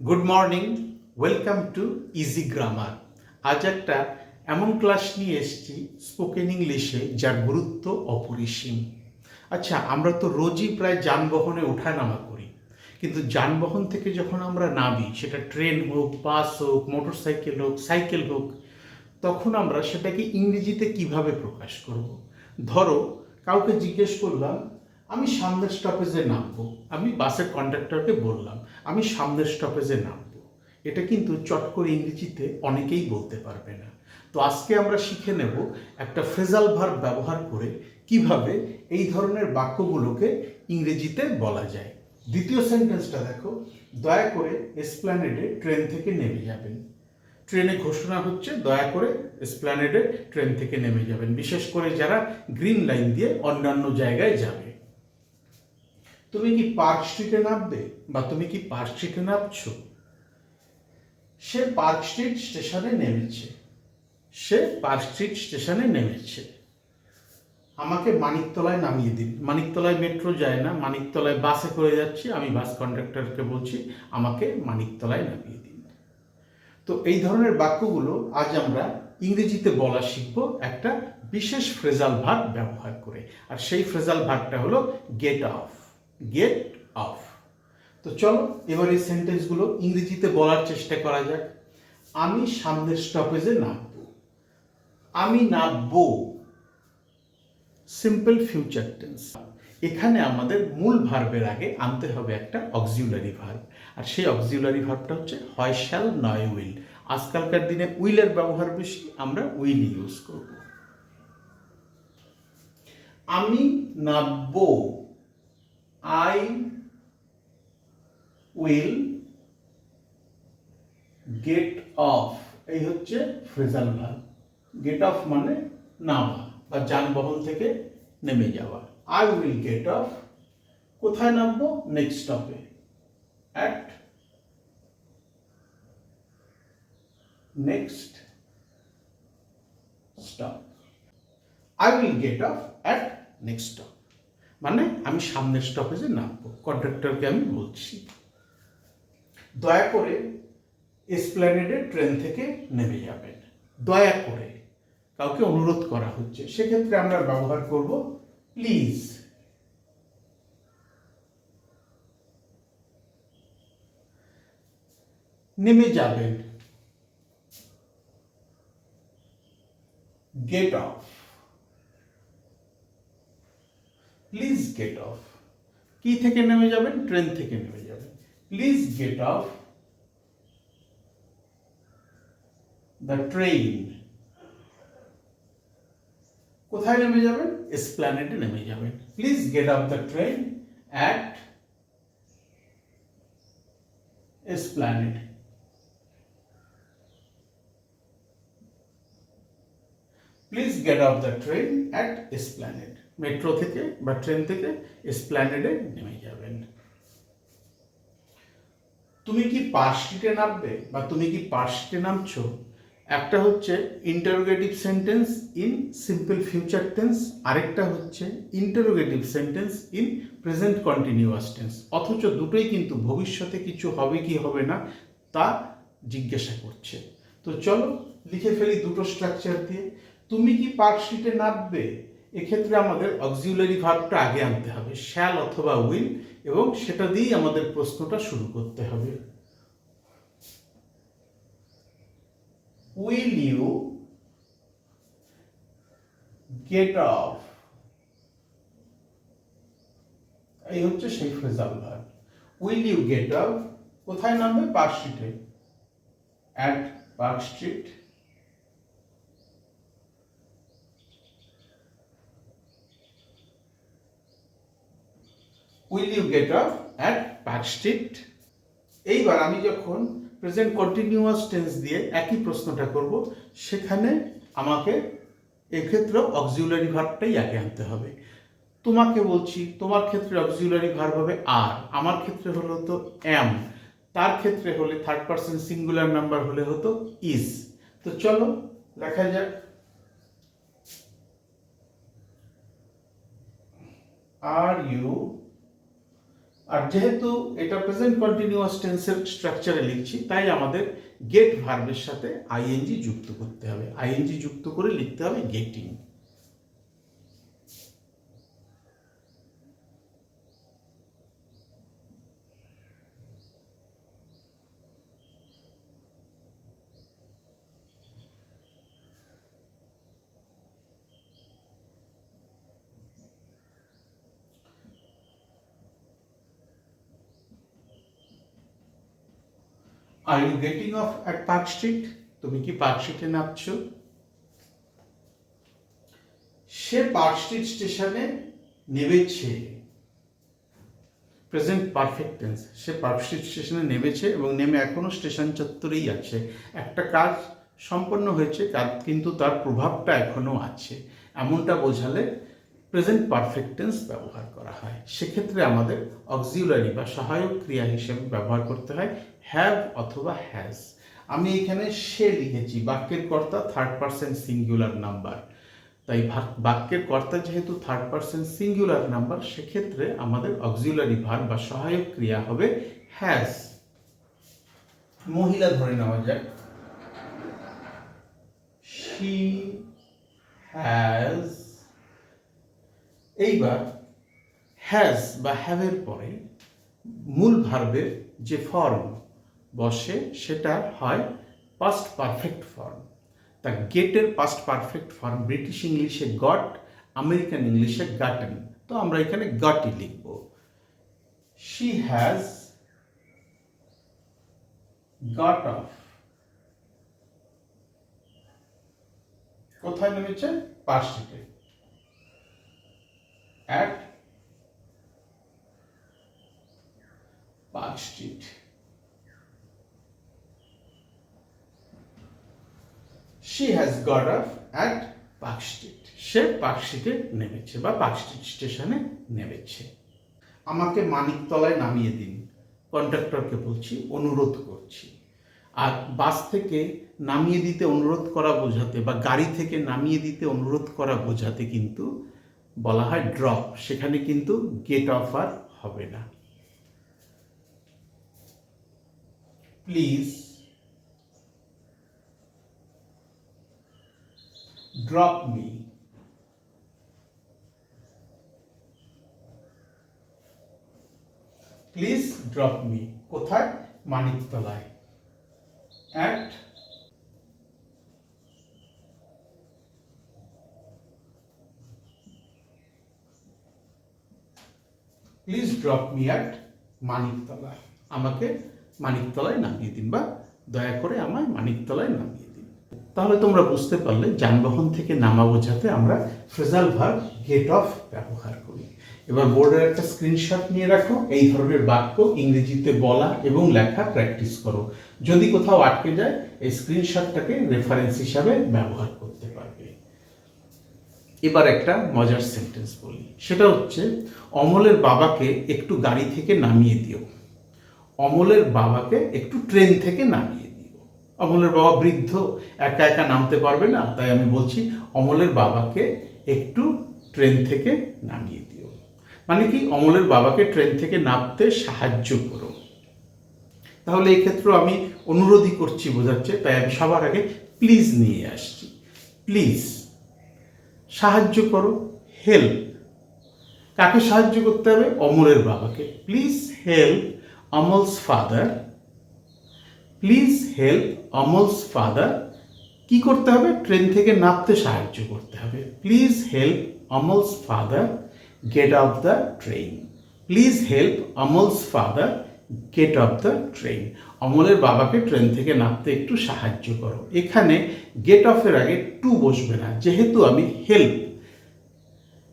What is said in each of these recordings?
Good morning welcome to easy grammar আজ একটা এমন ক্লাস নিয়ে এসেছি স্পোকেন ইংলিশে যার গুরুত্ব অপরিসীম। আচ্ছা আমরা তো রোজই প্রায় যানবাহনে ওঠানামা করি। কিন্তু যানবাহন থেকে যখন আমরা নামি, সেটা ট্রেন হোক, বাস হোক মোটর সাইকেল হোক সাইকেল হোক, তখন আমরা সেটাকে ইংরেজিতে কীভাবে প্রকাশ করব? ধরো, কাউকে জিজ্ঞেস করলাম আমি সামনের স্টপেজে নামবো। আমি বাসের কন্ডাক্টরকে বললাম, আমি সামনের স্টপেজে নামবো। এটা কিন্তু চট করে ইংরেজিতে অনেকেই বলতে পারবে না। তো আজকে আমরা শিখে নেব একটা ফ্রেজাল ভার্ব ব্যবহার করে কীভাবে এই ধরনের বাক্যগুলোকে ইংরেজিতে বলা যায়। দ্বিতীয় সেন্টেন্সটা দেখো, দয়া করে এসপ্ল্যানেডে ট্রেন থেকে নেমে যাবেন। ট্রেনে ঘোষণা হচ্ছে, দয়া করে এসপ্ল্যানেডে ট্রেন থেকে নেমে যাবেন। বিশেষ করে যারা গ্রিন লাইন দিয়ে অন্যান্য জায়গায় যাবে। তুমি কি পার্ক স্ট্রিটে নামবে বা তুমি কি পার্ক স্ট্রিটে নামছো? সে পার্ক স্ট্রিট স্টেশনে নেমেছে। সে পার্ক স্ট্রিট স্টেশনে নেমেছে। আমাকে মানিকতলায় নামিয়ে দিন। মানিকতলায় মেট্রো যায় না। মানিকতলায় বাসে করে যাচ্ছি। আমি বাস কন্ডাক্টরকে বলছি, আমাকে মানিকতলায় নামিয়ে দিন। তো এই ধরনের বাক্যগুলো আজ আমরা ইংরেজিতে বলা শিখব একটা বিশেষ ফ্রেজাল ভাগ ব্যবহার করে। আর সেই ফ্রেজাল ভাগটা হলো গেট অফ। গেট অফ তো চলো, এবার এই সেন্টেন্সগুলো ইংরেজিতে বলার চেষ্টা করা যাক। আমি সামনের স্টপেজে নামবো। আমি নামবো সিম্পল ফিউচার টেন্স এখানে আমাদের মূল ভার্বের আগে আনতে হবে একটা অক্সিউলারি ভার্ব আর সেই অক্সিউলারি ভার্বটা হচ্ছে হয় শ্যাল নয় উইল আজকালকার দিনে উইলের ব্যবহার বেশি, আমরা উইল ইউজ করব। আমি নামবো আই উইল গেট অফ এই হচ্ছে ফ্রেজাল ভার্ব গেট অফ মানে নামা বা যানবাহন থেকে নেমে যাওয়া। আই উইল গেট অফ কোথায় নামবো? Next স্টপে at next stop I will get off at next stop মানে আমি সামনের স্টপেজে নামবো। কন্ডাক্টরকে আমি বলছি। দয়া করে এসপ্ল্যানেডে ট্রেন থেকে নেমে যাবেন। দয়া করে কাউকে অনুরোধ করা হচ্ছে, সেক্ষেত্রে আমরা ব্যবহার করব প্লিজ নেমে যাবেন। Get off please get off কি থেকে নেমে যাবেন? ট্রেন থেকে নেমে যাবেন। Please get off the train কোথায় নেমে যাবেন? এসপ্ল্যানেডে নেমে যাবেন। Please get off the train at Esplanade please get off the train at Esplanade metro থেকে বা ট্রেন থেকে এসপ্ল্যানেডে নেমে যাবেন। তুমি কি পার্ক স্ট্রিটে নামবে বা তুমি কি পার্ক স্ট্রিটে নামছো? একটা হচ্ছে interrogative sentence in simple future tense আরেকটা হচ্ছে interrogative sentence in present continuous tense অথচ দুটোই কিন্তু ভবিষ্যতে কিছু হবে কি হবে না তা জিজ্ঞাসা করছে। তো চলো লিখে ফেলি দুটো স্ট্রাকচার দিয়ে। তুমি কি পার্ক স্ট্রিটে নামবে এক্ষেত্রে আমাদের অক্সিউলারি ভার্বটা আগে আনতে হবে শ্যাল অথবা উইল এবং সেটা দিয়েই আমাদের প্রশ্নটা শুরু করতে হবে। Will you গেট অফ এই হচ্ছে সেই phrasal verb will you get off কোথায় নামবে? পার্ক স্ট্রিটে at Park Street will you get off at Park Street? এইবার আমি যখন প্রেজেন্ট কন্টিনিউয়াস টেন্স দিয়ে একই প্রশ্নটা করব, সেখানে আমাকে এক্ষেত্রে অক্সিউলারি ভার্বটাই আগে আনতে হবে। তোমাকে বলছি, তোমার ক্ষেত্রে অক্সিউলারি ভার্ব হবে আর, আমার ক্ষেত্রে হলো তো এম তার ক্ষেত্রে হলে থার্ড পার্সন সিঙ্গুলার নাম্বার হলে হতো ইজ তো চলো লেখা যাক। আর ইউ আর যেহেতু এটা প্রেজেন্ট কন্টিনিউয়াস টেন্সের স্ট্রাকচারে লিখছি, তাই আমাদের গেট ভার্বের সাথে আইএনজি যুক্ত করতে হবে। আইএনজি যুক্ত করে লিখতে হবে getting are you getting off at Park Street তুমি কি পার্ক স্ট্রিটে নামছো? সে পার্ক স্ট্রিট স্টেশনে নেমেছে। প্রেজেন্ট পারফেক্ট টেন্স সে পার্ক স্ট্রিট স্টেশনে নেমেছে এবং নেমে এখনও স্টেশন চত্বরেই আছে। একটা কাজ সম্পন্ন হয়েছে কিন্তু তার প্রভাবটা এখনও আছে। এমনটা বোঝালে প্রেজেন্ট পারফেক্ট টেন্স ব্যবহার করা হয়। সেক্ষেত্রে আমাদের অক্সিউলারি বা সহায়ক ক্রিয়া হিসেবে ব্যবহার করতে হয় হ্যাভ অথবা হ্যাজ আমি এখানে সে লিখেছি, বাক্যের কর্তা থার্ড পার্সন সিঙ্গুলার নাম্বার তাই বাক্যের কর্তা যেহেতু থার্ড পার্সন সিঙ্গুলার নাম্বার সেক্ষেত্রে আমাদের অক্সিউলারি ভার বা সহায়ক ক্রিয়া হবে হ্যাজ মহিলা ধরে নেওয়া যাক। শি হ্যাজ এইবার হ্যাজ বা হ্যাভের পরে মূল ভার্বের যে ফর্ম বসে সেটা হয় পাস্ট পারফেক্ট ফর্ম তা গেটের পাস্ট পারফেক্ট ফর্ম ব্রিটিশ ইংলিশে গট আমেরিকান ইংলিশে গাটেন তো আমরা এখানে গটই লিখব। শি হ্যাজ গট অফ কোথায় নেমেছে? পার্কস্ট্রিটে at Park Street. She has got off at Park Street. সে পার্ক স্ট্রিটে নেমেছে বা পার্ক স্ট্রিট স্টেশনে নেমেছে আমাকে মানিকতলায় নামিয়ে দিন কন্ট্রাক্টরকে বলছি অনুরোধ করছি আর বাস থেকে নামিয়ে দিতে অনুরোধ করা বোঝাতে বা গাড়ি থেকে নামিয়ে দিতে অনুরোধ করা বোঝাতে কিন্তু বলা হয় ড্রপ সেখানে কিন্তু গেট অফ আর হবে না। Please drop me please drop me কোথায়? মানিকতলায় at please drop me at Maniktala আমাকে মানিকতলায় নামিয়ে দিন বা দয়া করে আমায় মানিকতলায় নামিয়ে দিন। তাহলে তোমরা বুঝতে পারলে যানবাহন থেকে নামা বোঝাতে আমরা ফ্রেজাল ভার্ব গেট অফ ব্যবহার করি। এবার বোর্ডের একটা স্ক্রিনশট নিয়ে রাখো। এই ধরনের বাক্য ইংরেজিতে বলা এবং লেখা প্র্যাকটিস করো। যদি কোথাও আটকে যায়, এই স্ক্রিনশটটাকে রেফারেন্স হিসাবে ব্যবহার পারবে এবার একটা মজার সেন্টেন্স বলি। সেটা হচ্ছে, অমলের বাবাকে একটু গাড়ি থেকে নামিয়ে দিও। অমলের বাবাকে একটু ট্রেন থেকে নামিয়ে দিও। অমলের বাবা বৃদ্ধ, একা একা নামতে পারবে না। তাই আমি বলছি, অমলের বাবাকে একটু ট্রেন থেকে নামিয়ে দিও। মানে কি, অমলের বাবাকে ট্রেন থেকে নামতে সাহায্য করো। তাহলে এই ক্ষেত্রে আমি অনুরোধই করছি বোঝাচ্ছে তাই আমি সবার আগে প্লিজ নিয়ে আসছি। প্লিজ সাহায্য করো হেল্প কাকে সাহায্য করতে হবে? অমরের বাবাকে। Please help Amal's father please help Amal's father কি করতে হবে? ট্রেন থেকে নামতে সাহায্য করতে হবে। Please help Amal's father get off the train please help Amal's father get off the train অমলের বাবাকে ট্রেন থেকে নামতে একটু সাহায্য করো। এখানে গেট অফের আগে টু বসবে না, যেহেতু আমি হেল্প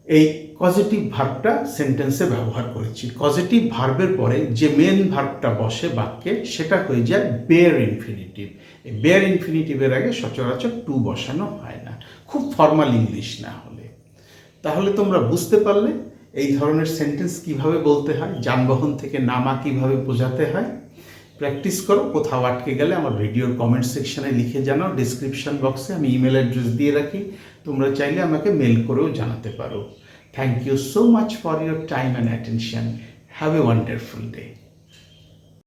এই পজিটিভ ভার্বটা সেন্টেন্সে ব্যবহার করেছি। পজিটিভ ভার্বের পরে যে মেন ভার্বটা বসে বাক্যে, সেটা হয়ে যায় বেয়ার ইনফিনিটিভ এই বেয়ার ইনফিনিটিভের আগে সচরাচর টু বসানো হয় না। খুব ফর্মাল ইংলিশ না হলে। তাহলে তোমরা বুঝতে পারলে এই ধরনের সেন্টেন্স কীভাবে বলতে হয়? যানবাহন থেকে নামা কীভাবে বোঝাতে হয়? প্র্যাকটিস করো, কোথাও আটকে গেলে আমার ভিডিওর কমেন্ট সেকশানে লিখে জানাও ডিসক্রিপশন বক্সে আমি ইমেল অ্যাড্রেস দিয়ে রাখি। তোমরা চাইলে আমাকে মেল করেও জানাতে পারো। Thank you so much for your time and attention have a wonderful day